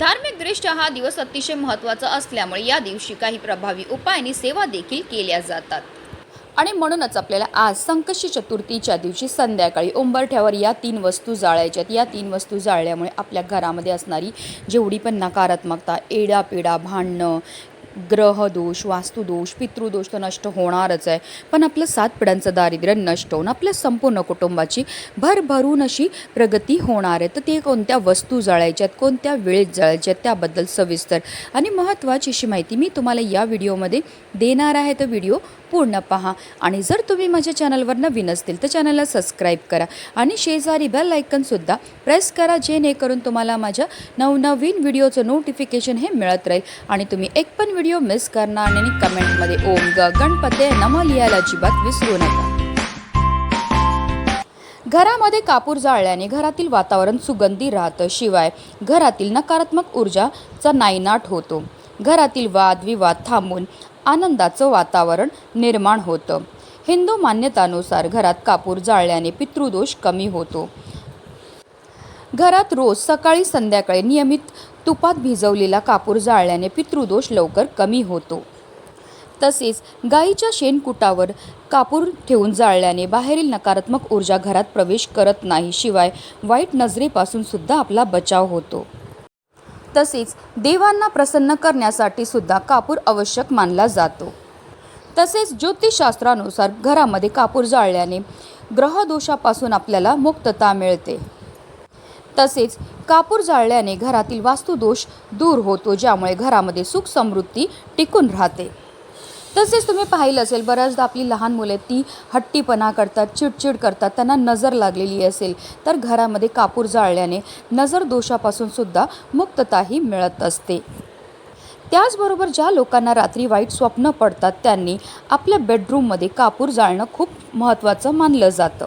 धार्मिकदृष्ट्या हा दिवस अतिशय महत्त्वाचा असल्यामुळे या दिवशी काही प्रभावी उपाय आणि सेवा देखील केल्या जातात. आणि म्हणूनच आपल्याला आज संकष्टी चतुर्थीच्या दिवशी संध्याकाळी उंबरठ्यावर या तीन वस्तू जाळायच्यात या तीन वस्तू जाळल्यामुळे आपल्या घरामध्ये असणारी जेवढी पण नकारात्मकता एडापिडा भांडणं ग्रहदोष वास्तुदोष पितृदोष तर नष्ट होणारच आहे. पण आपलं सात पिढ्यांचं दारिद्र्य नष्ट होऊन आपल्या संपूर्ण कुटुंबाची भरभरून अशी प्रगती होणार आहे. तर ते कोणत्या वस्तू जळायच्यात कोणत्या वेळेत जळायच्यात त्याबद्दल सविस्तर आणि महत्त्वाची अशी माहिती मी तुम्हाला या व्हिडिओमध्ये देणार आहे. तर व्हिडिओ पूर्ण पहा. आणि जर तुम्ही माझ्या चॅनलवर नवीन असतील तर चॅनलला सबस्क्राईब करा आणि शेजारी बेल आयकनसुद्धा प्रेस करा जेणेकरून तुम्हाला माझ्या नवनवीन व्हिडिओचं नोटिफिकेशन हे मिळत राहील आणि तुम्ही एक पण व्हिडिओ मिस करणार नाही आणि कमेंटमध्ये ओम ग गणपते नम लिहायला अजिबात विसरू नका. घरामध्ये कापूर जाळल्याने घरातील वातावरण सुगंधी राहतं. शिवाय घरातील नकारात्मक ऊर्जाचा नायनाट होतो. घरातील वादविवाद थांबून आनंदाचं वातावरण निर्माण होतं. हिंदू मान्यतानुसार घरात कापूर जाळल्याने पितृदोष कमी होतो. घरात रोज सकाळी संध्याकाळी नियमित तुपात भिजवलेला कापूर जाळल्याने पितृदोष लवकर कमी होतो. तसेच गाईच्या शेणकुटावर कापूर ठेवून जाळल्याने बाहेरील नकारात्मक ऊर्जा घरात प्रवेश करत नाही शिवाय वाईट नजरेपासून सुद्धा आपला बचाव होतो. तसेच देवांना प्रसन्न करण्यासाठी सुद्धा कापूर आवश्यक मानला जातो. तसेच ज्योतिषशास्त्रानुसार घरामध्ये कापूर जाळल्याने ग्रहदोषापासून आपल्याला मुक्तता मिळते. तसेच कापूर जाळल्याने घरातील वास्तुदोष दूर होतो ज्यामुळे घरामध्ये सुख समृद्धी टिकून राहते. तसेच तुम्ही पाहिलं असेल बऱ्याचदा आपली लहान मुले ती हट्टीपणा करतात चिडचिड करतात त्यांना नजर लागलेली असेल तर घरामध्ये कापूर जाळल्याने नजर दोषापासून सुद्धा मुक्तताही मिळत असते. त्याचबरोबर ज्या लोकांना रात्री वाईट स्वप्न पडतात त्यांनी आपल्या बेडरूममध्ये कापूर जाळणं खूप महत्त्वाचं मानलं जातं.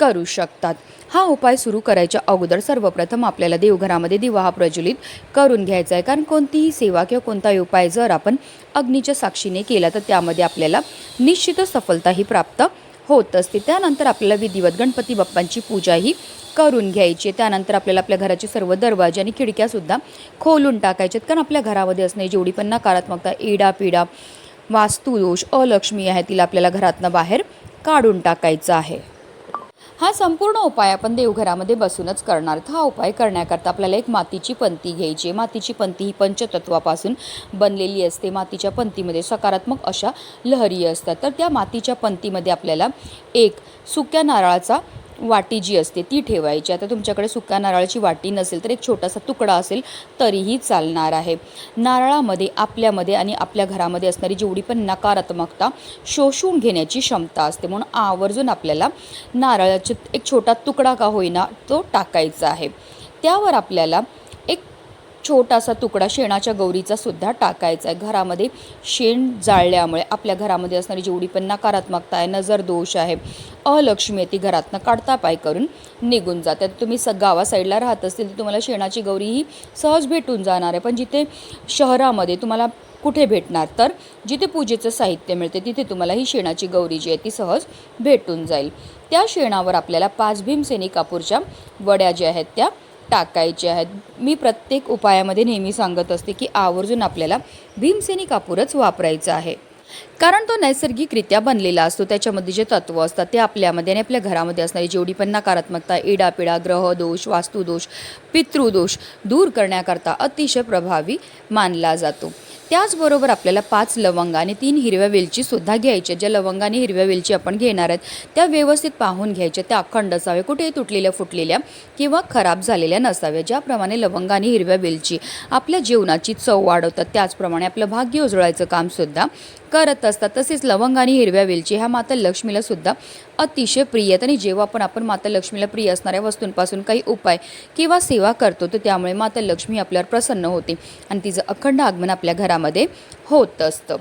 करू शकतात. हा उपाय सुरू करायच्या अगोदर सर्वप्रथम आपल्याला देवघरामध्ये दिवा हा प्रज्वलित करून घ्यायचा आहे. कारण कोणतीही सेवा किंवा कोणताही उपाय जर आपण अग्नीच्या साक्षीने केला तर त्यामध्ये आपल्याला निश्चितच सफलताही प्राप्त होत असते. त्यानंतर आपल्याला विधिवत गणपती बाप्पांची पूजाही करून घ्यायची त्यानंतर आपल्याला आपल्या घराचे सर्व दरवाजे आणि खिडक्यासुद्धा खोलून टाकायचे कारण आपल्या घरामध्ये असणे जेवढी पण नकारात्मकता इडापिडा वास्तुदोष अलक्ष्मी आहे तिला आपल्याला घरातनं बाहेर काढून टाकायचं आहे. हा संपूर्ण उपाय आपण देवघरामध्ये बसूनच करणार. हा उपाय करण्याकरता आपल्याला एक मातीची पंती घ्यायची आहे. मातीची पंती ही पंचतत्वापासून बनलेली असते. मातीच्या पंतीमध्ये सकारात्मक अशा लहरी असतात. तर त्या मातीच्या पंतीमध्ये आपल्याला एक सुक्या नारळाचा वाटी जी असते ती ठेवायची. आता तुमच्याकडे सुक्या नारळाची वाटी नसेल तर एक छोटासा तुकडा असेल तरीही चालणार आहे. नारळामध्ये आपल्यामध्ये आणि आपल्या घरामध्ये असणारी जेवढी पण नकारात्मकता शोषून घेण्याची क्षमता असते. म्हणून आवर्जून आपल्याला नारळाचा एक छोटा तुकडा का होईना तो टाकायचा आहे. त्यावर आपल्याला छोटासा तुकडा शेणाच्या गौरीचा सुद्धा टाकायचा आहे. घरामध्ये शेण जाळल्यामुळे आपल्या घरामध्ये असणारी जेवढी पण नकारात्मकता आहे नजर दोष आहे अलक्ष्मी आहे ती घरातनं काढता पाय करून निघून जाते. तुम्ही स गावा साईडला राहत असतील तर तुम्हाला शेणाची गौरी ही सहज भेटून जाणार आहे. पण जिथे शहरामध्ये तुम्हाला कुठे भेटणार तर जिथे पूजेचं साहित्य मिळते तिथे तुम्हाला ही शेणाची गौरी जी आहे ती सहज भेटून जाईल. त्या शेणावर आपल्याला पाच भीमसेनी कापूरच्या वड्या ज्या आहेत त्या टाकायचे आहेत. मी प्रत्येक उपायामध्ये नेहमी सांगत असते की आवर्जून आपल्याला भीमसेनी कापूरच वापरायचं आहे. कारण तो नैसर्गिकरित्या बनलेला असतो. त्याच्यामध्ये जे तत्व असतात ते आपल्यामध्ये आणि आपल्या घरामध्ये असणारी जेवढी पण नकारात्मकता इडापिडा ग्रहदोष वास्तुदोष पितृदोष दूर करण्याकरता अतिशय प्रभावी मानला जातो. त्याचबरोबर आपल्याला पाच लवंग आणि तीन हिरव्या वेलची सुद्धा घ्यायच्या ज्या लवंग आणि हिरव्या वेलची आपण घेणार आहेत त्या व्यवस्थित पाहून घ्यायच्या. त्या अखंड असाव्या कुठेही तुटलेल्या फुटलेल्या किंवा खराब झालेल्या नसाव्या. ज्याप्रमाणे लवंग आणि हिरव्या वेलची आपल्या जीवनाची चव वाढवतात त्याचप्रमाणे आपलं भाग्य उजळायचं कामसुद्धा करत असतात तसेच लवंग आणि हिरव्या वेलची ह्या माता लक्ष्मीला सुद्धा अतिशय प्रिय आहेत. आणि जेव्हा पण आपण माता लक्ष्मीला प्रिय असणाऱ्या वस्तूंपासून काही उपाय किंवा सेवा करतो तर त्यामुळे माता लक्ष्मी आपल्यावर प्रसन्न होते आणि तिचं अखंड आगमन आपल्या घरामध्ये होत असतं.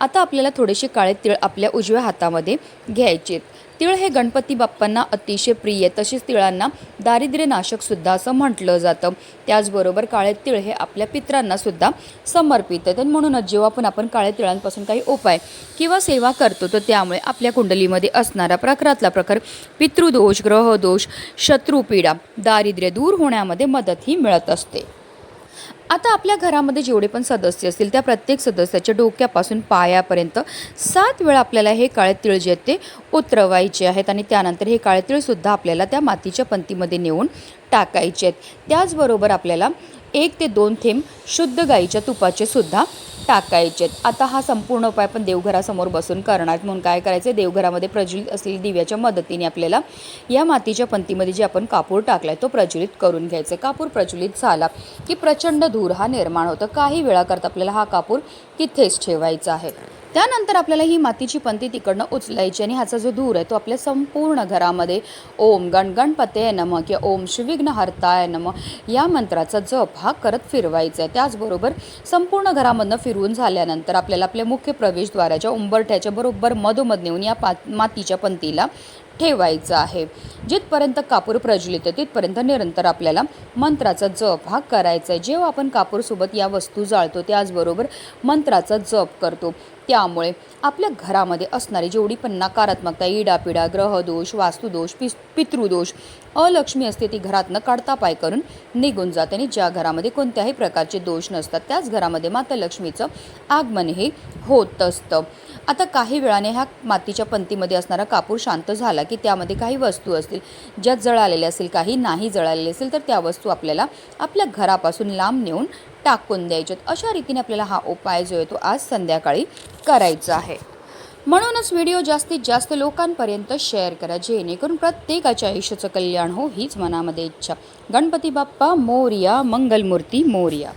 आता आपल्याला थोडेसे काळे तिळ आपल्या उजव्या हातामध्ये घ्यायचे तिळ हे गणपती बाप्पांना अतिशय प्रिय तसेच तिळांना दारिद्र्यनाशक सुद्धा असं म्हटलं जातं. त्याचबरोबर काळे तिळ हे आपल्या पित्रांना सुद्धा समर्पित आहेत. आणि म्हणूनच जेव्हा पण आपण काळ्या तिळांपासून काही उपाय किंवा सेवा करतो तर त्यामुळे आपल्या कुंडलीमध्ये असणारा प्रकारातला प्रकार पितृदोष ग्रहदोष शत्रुपीडा दारिद्र्य दूर होण्यामध्ये मदतही मिळत असते. आता आपल्या घरामध्ये जेवढे पण सदस्य असतील त्या प्रत्येक सदस्याच्या डोक्यापासून पायापर्यंत सात वेळा आपल्याला हे काळे तिळ जे आहेत ते उतरवायचे आहेत आणि त्यानंतर हे काळे तिळसुद्धा आपल्याला त्या मातीच्या पंतीमध्ये नेऊन टाकायचे आहेत. त्याचबरोबर आपल्याला एक ते दोन थेंब शुद्ध गाईच्या तुपाचे सुद्धा टाकायचे आहेत आता हा संपूर्ण उपाय आपण देवघरासमोर बसून करणार म्हणून काय करायचं देवघरामध्ये प्रज्वलित असलेली दिव्याच्या मदतीने आपल्याला या मातीच्या पंतीमध्ये जे आपण कापूर टाकलाय तो प्रज्वलित करून घ्यायचा कापूर प्रज्वलित झाला की प्रचंड धूर हा निर्माण होतो. काही वेळाकरता आपल्याला हा कापूर तिथेच ठेवायचा आहे. त्यानंतर आपल्याला ही मातीची पंती तिकडनं उचलायची आणि ह्याचा जो धूर आहे तो आपल्या संपूर्ण घरामध्ये ओम गणगणपते नम किंवा ओम शिविघ्न हरताय नम या मंत्राचा जप हा करत फिरवायचा आहे त्याचबरोबर संपूर्ण घरामधनं फिर फिरवून झाल्यानंतर आपल्याला आपल्या मुख्य प्रवेशद्वाराच्या उंबरठ्याच्या बरोबर मधोमध नेऊन या पा मातीच्या पंतीला ठेवायचं आहे. जिथपर्यंत कापूर प्रज्वलित आहे तिथपर्यंत निरंतर आपल्याला मंत्राचा जप हा करायचा आहे. जेव्हा आपण कापूरसोबत या वस्तू जाळतो त्याचबरोबर मंत्राचा जप करतो. त्यामुळे आपल्या घरामध्ये असणारी जेवढी पण नकारात्मकता इडापिडा ग्रहदोष वास्तुदोष पिस पितृदोष अलक्ष्मी असते ती घरात न काढता पाय करून निघून जाते. आणि ज्या घरामध्ये कोणत्याही प्रकारचे दोष नसतात त्याच घरामध्ये माता लक्ष्मीचं आगमन हे होत असतं. आता काही वेळाने ह्या मातीच्या पंतीमध्ये असणारा कापूर शांत झाला की त्यामध्ये काही वस्तू असतील. ज्या जळालेल्या असेल काही नाही जळालेले असेल तर त्या वस्तू आपल्याला आपल्या घरापासून लांब नेऊन टाकून द्यायच्यात. अशा रीतीने आपल्याला हा उपाय जो आहे तो आज संध्याकाळी करायचा आहे. म्हणूनच व्हिडिओ जास्तीत जास्त लोकांपर्यंत शेअर करा जेणेकरून प्रत्येकाच्या आयुष्याचं कल्याण हो हीच मनामध्ये इच्छा. गणपती बाप्पा मोर्या मंगलमूर्ती मोर्या.